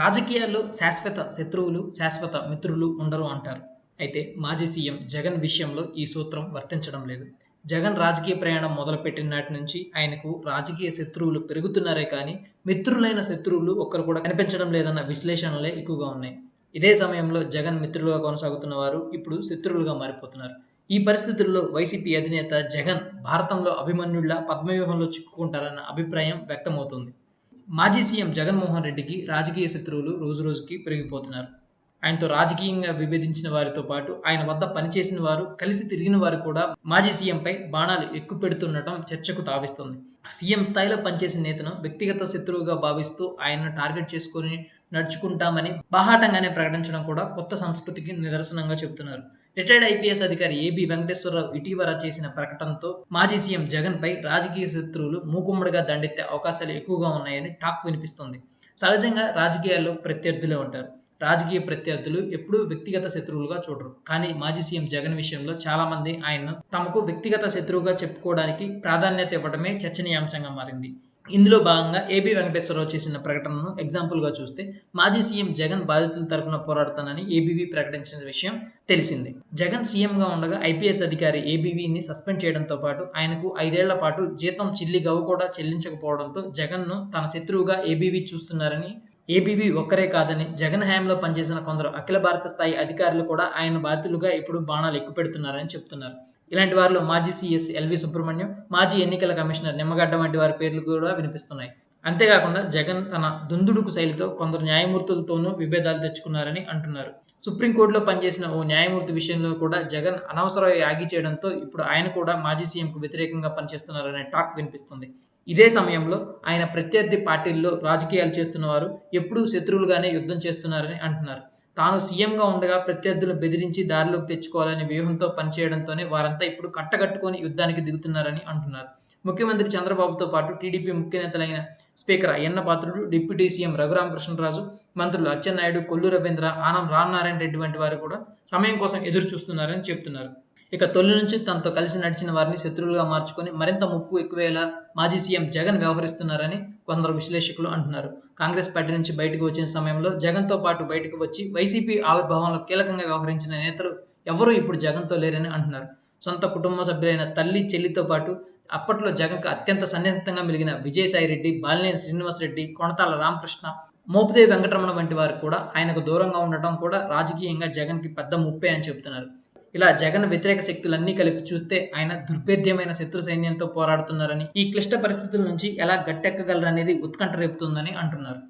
రాజకీయాల్లో శాశ్వత శత్రువులు శాశ్వత మిత్రులు ఉండరు అంటారు. అయితే మాజీ సీఎం జగన్ విషయంలో ఈ సూత్రం వర్తించడం లేదు. జగన్ రాజకీయ ప్రయాణం మొదలుపెట్టిన నాటి నుంచి ఆయనకు రాజకీయ శత్రువులు పెరుగుతున్నారే కానీ మిత్రులైన శత్రువులు ఒక్కరు కూడా కనిపించడం లేదన్న విశ్లేషణలే ఎక్కువగా ఉన్నాయి. ఇదే సమయంలో జగన్ మిత్రులుగా కొనసాగుతున్న వారు ఇప్పుడు శత్రువులుగా మారిపోతున్నారు. ఈ పరిస్థితుల్లో వైసీపీ అధినేత జగన్ భారతంలో అభిమన్యుళ్ళ పద్మవ్యూహంలో చిక్కుకుంటారన్న అభిప్రాయం వ్యక్తమవుతుంది. మాజీ సీఎం జగన్మోహన్ రెడ్డికి రాజకీయ శత్రువులు రోజురోజుకి పెరిగిపోతున్నారు. ఆయనతో రాజకీయంగా విభేదించిన వారితో పాటు ఆయన వద్ద పనిచేసిన వారు కలిసి తిరిగిన వారు కూడా మాజీ సీఎంపై బాణాలు ఎక్కువ పెడుతుండటం చర్చకు తావిస్తుంది. సీఎం స్థాయిలో పనిచేసిన నేతను వ్యక్తిగత శత్రువుగా భావిస్తూ ఆయనను టార్గెట్ చేసుకుని నడుచుకుంటామని బాహాటంగానే ప్రకటించడం కూడా కొత్త సంస్కృతికి నిదర్శనంగా చెబుతున్నారు. రిటైర్డ్ ఐపీఎస్ అధికారి ఏబి వెంకటేశ్వరరావు ఇటీవల చేసిన ప్రకటనతో మాజీ సీఎం జగన్ పై రాజకీయ శత్రువులు మూకుమ్మడిగా దండెత్తే అవకాశాలు ఎక్కువగా ఉన్నాయని టాక్ వినిపిస్తుంది. సహజంగా రాజకీయాల్లో ప్రత్యర్థులే ఉంటారు. రాజకీయ ప్రత్యర్థులు ఎప్పుడూ వ్యక్తిగత శత్రువులుగా చూడరు. కానీ మాజీ సీఎం జగన్ విషయంలో చాలా మంది ఆయన్ను తమకు వ్యక్తిగత శత్రువుగా చెప్పుకోవడానికి ప్రాధాన్యత ఇవ్వడమే చర్చనీయాంశంగా మారింది. ఇందులో భాగంగా ఏబీ వెంకటేశ్వరరావు చేసిన ప్రకటనను ఎగ్జాంపుల్గా చూస్తే మాజీ సీఎం జగన్ బాధితుల తరఫున పోరాడుతానని ఏబీవీ ప్రకటించిన విషయం తెలిసింది. జగన్ సీఎంగా ఉండగా ఐపీఎస్ అధికారి ఏబీవీని సస్పెండ్ చేయడంతో పాటు ఆయనకు ఐదేళ్ళ పాటు జీతం చిల్లి గవ్వ కూడా చెల్లించకపోవడంతో జగన్ను తన శత్రువుగా ఏబీవీ చూస్తున్నారని ఏబీవీ ఒక్కరే కాదని జగన్ హయాంలో పనిచేసిన కొందరు అఖిల భారత స్థాయి అధికారులు కూడా ఆయన బాధితులుగా ఇప్పుడు బాణాలు ఎక్కువ పెడుతున్నారని చెప్తున్నారు. ఇలాంటి వారిలో మాజీ సీఎస్ ఎల్వి సుబ్రహ్మణ్యం మాజీ ఎన్నికల కమిషనర్ నిమ్మగడ్డ వంటి వారి పేర్లు కూడా వినిపిస్తున్నాయి. అంతేకాకుండా జగన్ తన దుందుడుకు శైలితో కొందరు న్యాయమూర్తులతోనూ విభేదాలు తెచ్చుకున్నారని అంటున్నారు. సుప్రీంకోర్టులో పనిచేసిన ఓ న్యాయమూర్తి విషయంలో కూడా జగన్ అనవసర యాగి చేయడంతో ఇప్పుడు ఆయన కూడా మాజీ సీఎంకు వ్యతిరేకంగా పనిచేస్తున్నారనే టాక్ వినిపిస్తుంది. ఇదే సమయంలో ఆయన ప్రత్యర్థి పార్టీల్లో రాజకీయాలు చేస్తున్న వారు ఎప్పుడూ శత్రువులుగానే యుద్ధం చేస్తున్నారని అంటున్నారు. తాను సీఎంగా ఉండగా ప్రత్యర్థులను బెదిరించి దారిలోకి తెచ్చుకోవాలనే వ్యూహంతో పనిచేయడంతోనే వారంతా ఇప్పుడు కట్టకట్టుకొని యుద్ధానికి దిగుతున్నారని అంటున్నారు. ముఖ్యమంత్రి చంద్రబాబుతో పాటు టీడీపీ ముఖ్య నేతలైన speaker Ayyanna Patrudu deputy CM Raghurama Krishna Raju మంత్రులు అచ్చెన్నాయుడు కొల్లు రవీంద్ర ఆనం రామనారాయణ రెడ్డి వంటి వారు కూడా సమయం కోసం ఎదురు చూస్తున్నారని చెప్తున్నారు. ఇక తొలి నుంచి తనతో కలిసి నడిచిన వారిని శత్రువులుగా మార్చుకొని మరింత ముప్పు ఎక్కువేలా మాజీ సీఎం జగన్ వ్యవహరిస్తున్నారని కొందరు విశ్లేషకులు అంటున్నారు. కాంగ్రెస్ పార్టీ నుంచి బయటకు వచ్చిన సమయంలో జగన్తో పాటు బయటకు వచ్చి వైసీపీ ఆవిర్భావంలో కీలకంగా వ్యవహరించిన నేతలు ఎవరూ ఇప్పుడు జగన్తో లేరని అంటున్నారు. సొంత కుటుంబ సభ్యులైన తల్లి చెల్లితో పాటు అప్పట్లో జగన్కు అత్యంత సన్నిహితంగా మిలిగిన విజయసాయి రెడ్డి బాలినేని శ్రీనివాసరెడ్డి కొణతాల రామకృష్ణ మోపిదేవి వెంకటరమణ వంటి వారు కూడా ఆయనకు దూరంగా ఉండటం కూడా రాజకీయంగా జగన్కి పెద్ద ముప్పే అని చెబుతున్నారు. ఇలా జగన్ వ్యతిరేక శక్తులన్నీ కలిపి చూస్తే ఆయన దుర్భేద్యమైన శత్రు సైన్యంతో పోరాడుతున్నారని ఈ క్లిష్ట పరిస్థితుల నుంచి ఎలా గట్టెక్కగలరనేది ఉత్కంఠ రేపుతుందని అంటున్నారు.